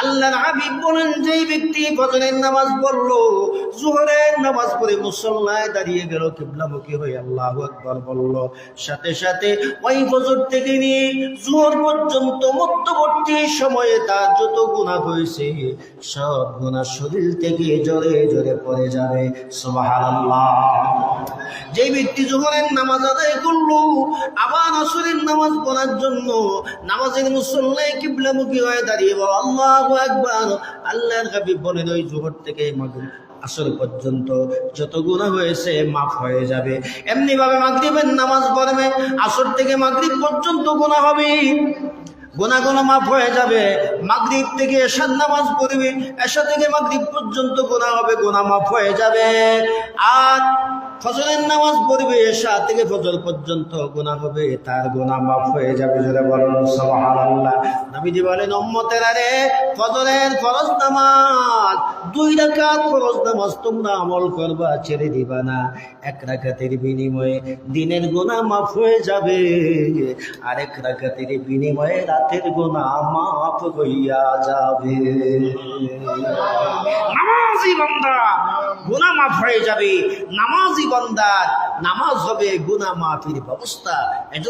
আল্লাহর হাবিব বলেন, যেই ব্যক্তি ফজরের নামাজ পড়ল, জোহরের নামাজ পড়ে মুসল্লায় দাঁড়িয়ে গেল, কিবলামুখী হয়ে আল্লাহ আকবার বলল। সাথে সাথে ওই ফজর থেকে নিয়ে জোহর পর্যন্ত মধ্যবর্তী সময়ে তার যত গুণা হয়েছে, সব গুণা শরীর থেকে জোরে জোরে পড়ে যাবে। সুবহানাল্লাহ। যে ব্যক্তি জোহরের নামাজ আদায় করল, আবার আসরের নামাজ পড়ার জন্য নামাজের মুসল্লায় কিবলামুখী হয়ে দাঁড়িয়ে বলো, আল্লাহ একবার আল্লাহর হাবিব বলেন ওই জোহর থেকে মাগরিব, আসর পর্যন্ত যত গুণা হয়েছে মাফ হয়ে যাবে। এমনি ভাবে মাগরিবের নামাজ পড়বে, আসর থেকে মাগরিব পর্যন্ত গুণা হবে গোনা গোনা মাফ হয়ে যাবে। মাগরিব থেকে এশার নামাজ পড়বে, এশা থেকে মাগরিব পর্যন্ত গোনা হবে গোনা মাফ হয়ে যাবে। আর ফজরের নামাজ পড়বে, এশা থেকে ফজর পর্যন্ত গোনা হবে, তার গোনা মাফ হয়ে যাবে যদি বলেন, সুবহানাল্লাহ। নবীজি বলেন, উম্মতের আরে ফজরের ফরজ নামাজ, দুই রাকাত ফরজ নামাজ তোমরা আমল করবা, ছেড়ে দিবা না। এক রাকাতের বিনিময়ে দিনের গোনা মাফ হয়ে যাবে আরেক রাকাতের বিনিময়ে রাতের গোনা মাফ হইয়া যাবে। নামাজি বান্দা গুনা মাফ হয়ে যাবে। নামাজি বান্দার নামাজ হবে গুনা মাফির ব্যবস্থা। এজন্য